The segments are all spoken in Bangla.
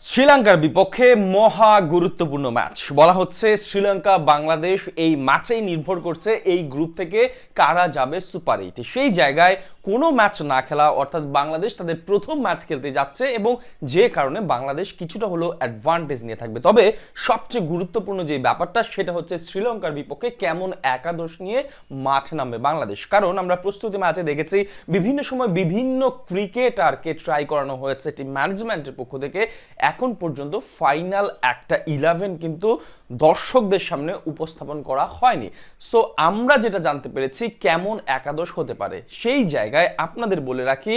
শ্রীলঙ্কার বিপক্ষে মহা গুরুত্বপূর্ণ ম্যাচ। বলা হচ্ছে শ্রীলঙ্কা বাংলাদেশ এই ম্যাচেই নির্ভর করছে এই গ্রুপ থেকে কারা যাবে সুপার এইটে। সেই জায়গায় কোনো ম্যাচ না খেলা, অর্থাৎ বাংলাদেশ তাদের প্রথম ম্যাচ খেলতে যাচ্ছে এবং যে কারণে বাংলাদেশ কিছুটা হলেও অ্যাডভান্টেজ নিয়ে থাকবে। তবে সবচেয়ে গুরুত্বপূর্ণ যে ব্যাপারটা, সেটা হচ্ছে শ্রীলঙ্কার বিপক্ষে কেমন একাদশ নিয়ে মাঠে নামবে বাংলাদেশ। কারণ আমরা প্রস্তুতি ম্যাচে দেখেছি, বিভিন্ন সময় বিভিন্ন ক্রিকেটারকে ট্রাই করানো হয়েছে টিম ম্যানেজমেন্টের পক্ষ থেকে। এখন পর্যন্ত ফাইনাল একটা ইলেভেন কিন্তু দর্শকদের সামনে উপস্থাপন করা হয়নি। সো আমরা যেটা জানতে পেরেছি, কেমন একাদশ হতে পারে সেই জায়গায় আপনাদের বলে রাখি,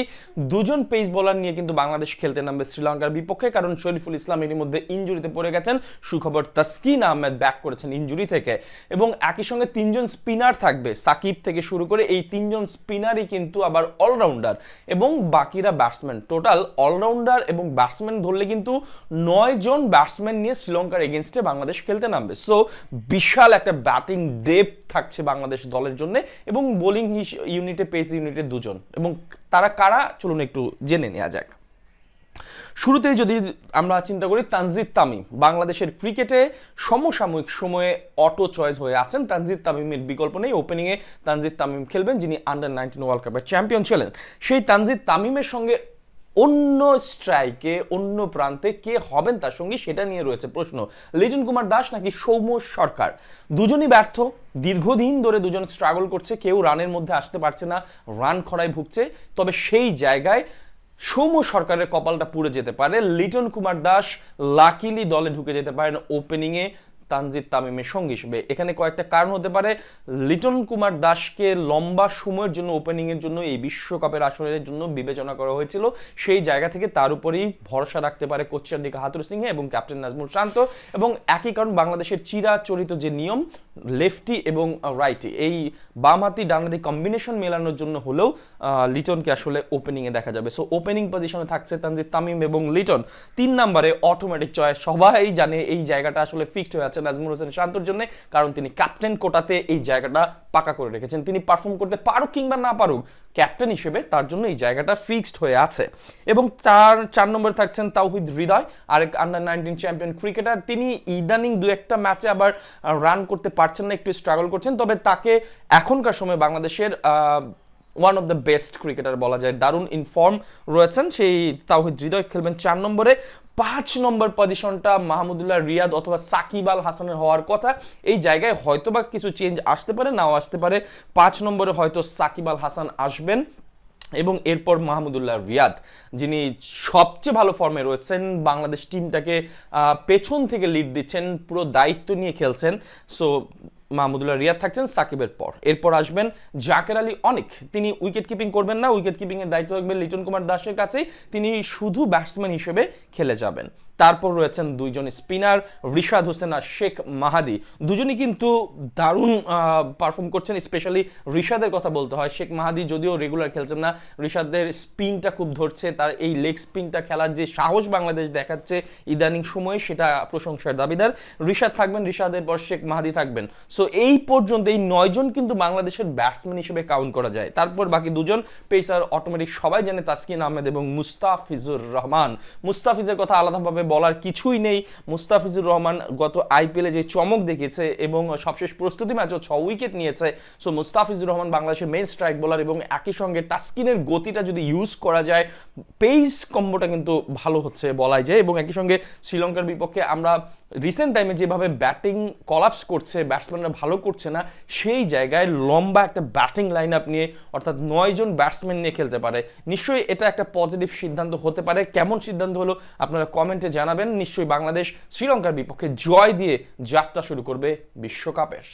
দুজন পেস বোলার নিয়ে কিন্তু বাংলাদেশ খেলতে নামবে শ্রীলঙ্কার বিপক্ষে, কারণ শরীফুল ইসলাম এর মধ্যে ইঞ্জুরিতে পড়ে গেছেন। সুখবর তাসকিন আহমেদ ব্যাক করেছেন ইঞ্জুরি থেকে। এবং একই সঙ্গে তিনজন স্পিনার থাকবে, সাকিব থেকে শুরু করে এই তিনজন স্পিনারই কিন্তু আবার অলরাউন্ডার এবং বাকিরা ব্যাটসম্যান টোটাল অলরাউন্ডার এবং ব্যাটসম্যান ধরলে কিন্তু নয় জন ব্যাটসম্যান নিয়ে শ্রীলঙ্কার এগেনস্টে বাংলাদেশ খেলতে নামবে। সো বিশাল একটা ব্যাটিং ডেপ থাকছে বাংলাদেশ দলের জন্য এবং বোলিং ইউনিটে পেস ইউনিটে দুজন। এবং তারা কারা? চলুন একটু জেনে নেওয়া যাক। শুরুতেই যদি আমরা চিন্তা করি, তানজিদ তামিম। বাংলাদেশের ক্রিকেটে সমসাময়িক সময়ে অটো চয়েস হয়ে আছেন। তানজিদ তামিমের বিকল্প নেই। ওপেনিংয়ে তানজিদ তামিম খেলবেন, যিনি আন্ডার নাইনটিন ওয়ার্ল্ড কাপের চ্যাম্পিয়ন ছিলেন। সেই তানজিদ তামিমের সঙ্গে অন্য স্ট্রাইকে, অন্য প্রান্তে কে হবেন তার সঙ্গে সেটা নিয়ে রয়েছে প্রশ্ন। লিটন কুমার দাস নাকি সৌম্য সরকার? দুজনই ব্যর্থ। দীর্ঘদিন ধরে দুজন স্ট্রাগল করছে। কেউ রানের মধ্যে আসতে পারছে না, রান খরায় ভুগছে। তবে সেই জায়গায় সৌম্য সরকারের কপালটা পুড়ে যেতে পারে। লিটন কুমার দাস লাকিলি দলে ঢুকে যেতে পারেন ওপেনিংয়ে তানজিদ তামিমের সঙ্গী হিসেবে। এখানে কয়েকটা কারণ হতে পারে। লিটন কুমার দাসকে লম্বা সময়ের জন্য ওপেনিংয়ের জন্য, এই বিশ্বকাপের আসরের জন্য বিবেচনা করা হয়েছিল। সেই জায়গা থেকে তার উপরেই ভরসা রাখতে পারে কোচ্চান্ডিকা হাতুর সিংহে এবং ক্যাপ্টেন নাজমুল শান্ত। এবং একই কারণ বাংলাদেশের চিরাচরিত যে নিয়ম লেফটি এবং রাইটি এই বামহাতি ডানহাতি কম্বিনেশন মেলানোর জন্য হলেও লিটনকে আসলে ওপেনিংয়ে দেখা যাবে। সো ওপেনিং পজিশনে থাকছে তানজিদ তামিম এবং লিটন। তিন নম্বরে অটোমেটিক চয়েস সবাই জানে এই জায়গাটা আসলে ফিক্সড হয়ে আছে। নাজমুল হোসেন শান্তর জন্য, কারণ তিনি ক্যাপ্টেন কোটাতে এই জায়গাটা পাকা করে রেখেছেন। তিনি পারফর্ম করতে পারুক কিংবা না পারুক, ক্যাপ্টেন হিসেবে তার জন্য এই জায়গাটা ফিক্সড হয়ে আছে। এবং চার চার নম্বরে থাকছেন তাওহিদ হৃদয়, আরেক আন্ডার নাইনটিন চ্যাম্পিয়ন ক্রিকেটার তিনি ইদানিং দু একটা ম্যাচে আবার রান করতে পারছেন না, একটু স্ট্রাগল করছেন। তবে তাকে এখনকার সময় বাংলাদেশের one of the best cricketer বলা যায়, দারুণ ইনফর্ম রয়েছেন। সেই তাওহিদ হৃদয় খেলবেন চার নম্বরে। পাঁচ নম্বর পজিশনটা মাহমুদুল্লাহ রিয়াদ অথবা সাকিব আল হাসানের হওয়ার কথা। এই জায়গায় হয়তো বা কিছু চেঞ্জ আসতে পারে, নাও আসতে পারে। পাঁচ নম্বরে হয়তো সাকিব আল হাসান আসবেন এবং এরপর মাহমুদুল্লাহ রিয়াদ, যিনি সবচেয়ে ভালো ফর্মে রয়েছেন, বাংলাদেশ টিমটাকে পেছন থেকে লিড দিচ্ছেন, পুরো দায়িত্ব নিয়ে খেলছেন। সো মাহমুদুল্লাহ রিয়াদ থাকছেন সাকিবের পর। এরপর আসবেন জাকের আলী অনেক। তিনি উইকেট কিপিং করবেন না, উইকেট কিপিং এর দায়িত্ব রাখবেন লিটন কুমার দাসের কাছেই। তিনি শুধু ব্যাটসম্যান হিসেবে খেলে যাবেন। তারপর রয়েছেন দুইজন স্পিনার রিশাদ হোসেন আর শেখ মাহাদি। দুজনই কিন্তু দারুণ পারফর্ম করছেন স্পেশালি রিশাদের কথা বলতে হয়। শেখ মাহাদি যদিও রেগুলার খেলছেন না, রিশাদের স্পিনটা খুব ধরছে, তার এই লেগ স্পিনটা খেলার যে সাহস বাংলাদেশ দেখাচ্ছে ইদানিং সময়ে, সেটা প্রশংসার দাবিদার। রিশাদ থাকবেন, রিশাদের পর শেখ মাহাদি থাকবেন। সো এই পর্যন্ত এই নয়জন কিন্তু বাংলাদেশের ব্যাটসম্যান হিসেবে কাউন্ট করা যায়। তারপর বাকি দুজন পেসার অটোমেটিক সবাই জানে তাসকিন আহমেদ এবং মুস্তাফিজুর রহমান। মুস্তাফিজের কথা আলাদাভাবে বলার কিছুই নেই। মুস্তাফিজুর রহমান গত আইপিএলে যে চমক দেখেছে এবং সবশেষ প্রস্তুতি ম্যাচও ছ উইকেট নিয়েছে। সো মুস্তাফিজুর রহমান বাংলাদেশের মেন স্ট্রাইক বোলার এবং একই সঙ্গে টাস্কিনের গতিটা যদি ইউজ করা যায় পেস কম্বোটা কিন্তু ভালো হচ্ছে বলাই যায় এবং একই সঙ্গে শ্রীলঙ্কার বিপক্ষে আমরা রিসেন্ট টাইমে যেভাবে ব্যাটিং কলাপস করছে ব্যাটসম্যানরা ভালো করছে না, সেই জায়গায় লম্বা একটা ব্যাটিং লাইন আপ নিয়ে, অর্থাৎ নয়জন ব্যাটসম্যান নিয়ে খেলতে পারে। নিশ্চয়ই এটা একটা পজিটিভ সিদ্ধান্ত হতে পারে। কেমন সিদ্ধান্ত হলো আপনারা কমেন্টে জানাবেন। নিশ্চয়ই বাংলাদেশ শ্রীলঙ্কার বিপক্ষে জয় দিয়ে যাত্রা শুরু করবে বিশ্বকাপের।